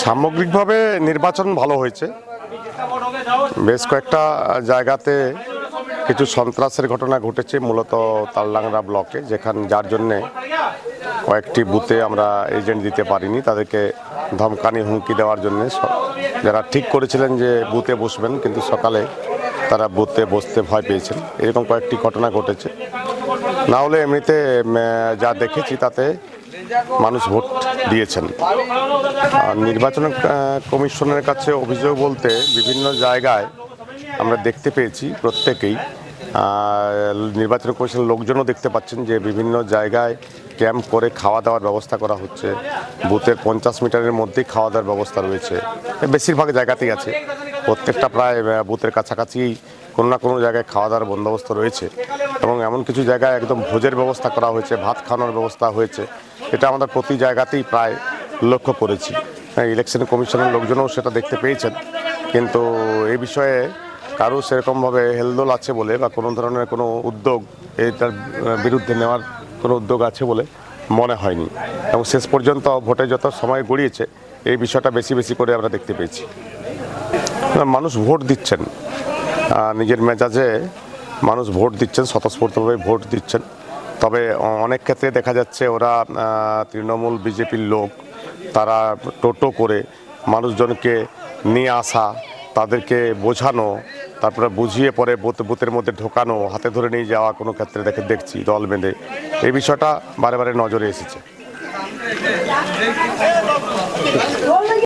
সামগ্রিকভাবে নির্বাচন ভালো হয়েছে। বেশ কয়েকটা জায়গাতে কিছু সন্ত্রাসের ঘটনা ঘটেছে, মূলত তালডাংরা ব্লকে, যেখান, যার জন্যে কয়েকটি বুথে আমরা এজেন্ট দিতে পারিনি। তাদেরকে ধমকানি হুমকি দেওয়ার জন্যে যারা ঠিক করেছিলেন যে বুথে বসবেন, কিন্তু সকালে তারা বুথে বসতে ভয় পেয়েছেন। এরকম কয়েকটি ঘটনা ঘটেছে। না হলে এমনিতে যা দেখেছি তাতে মানুষ ভোট দিয়েছেন। আর নির্বাচন কমিশনের কাছে অভিযোগ বলতে বিভিন্ন জায়গায় আমরা দেখতে পেয়েছি প্রত্যেকেই। নির্বাচন কমিশনের লোকজনও দেখতে পাচ্ছেন যে বিভিন্ন জায়গায় ক্যাম্প করে খাওয়া দাওয়ার ব্যবস্থা করা হচ্ছে। বুথের পঞ্চাশ মিটারের মধ্যেই খাওয়া দাওয়ার ব্যবস্থা রয়েছে। বেশিরভাগ জায়গাতেই আছে। প্রত্যেকটা প্রায় বুথের কাছাকাছি কোনো না কোনো জায়গায় খাওয়া দাওয়ার বন্দোবস্ত রয়েছে। এবং এমন কিছু জায়গায় একদম ভোজের ব্যবস্থা করা হয়েছে, ভাত খাওয়ানোর ব্যবস্থা হয়েছে। এটা আমাদের প্রতি জায়গাতেই প্রায় লক্ষ্য করেছি। হ্যাঁ, ইলেকশন কমিশনের লোকজনও সেটা দেখতে পেয়েছেন। কিন্তু এই বিষয়ে কারও সেরকমভাবে হেলদোল আছে বলে বা কোনো ধরনের কোনো উদ্যোগ এটার বিরুদ্ধে নেওয়ার কোনো উদ্যোগ আছে বলে মনে হয়নি। এবং শেষ পর্যন্ত ভোটে যত সময় গড়িয়েছে এই বিষয়টা বেশি বেশি করে আমরা দেখতে পেয়েছি। মানুষ ভোট দিচ্ছেন। নিজের মেজাজে মানুষ ভোট দিচ্ছেন স্বতঃস্ফূর্তভাবে ভোট দিচ্ছেন। তবে অনেক ক্ষেত্রে দেখা যাচ্ছে ওরা তৃণমূল বিজেপির লোক, তারা টোটো করে মানুষজনকে নিয়ে আসা, তাদেরকে বোঝানো, তারপরে বুঝিয়ে পরে বুথ, বুথের মধ্যে ঢোকানো, হাতে ধরে নিয়ে যাওয়া কোনো ক্ষেত্রে দেখে, দেখছি, দল বেঁধে। এই বিষয়টা বারে বারে নজরে এসেছে।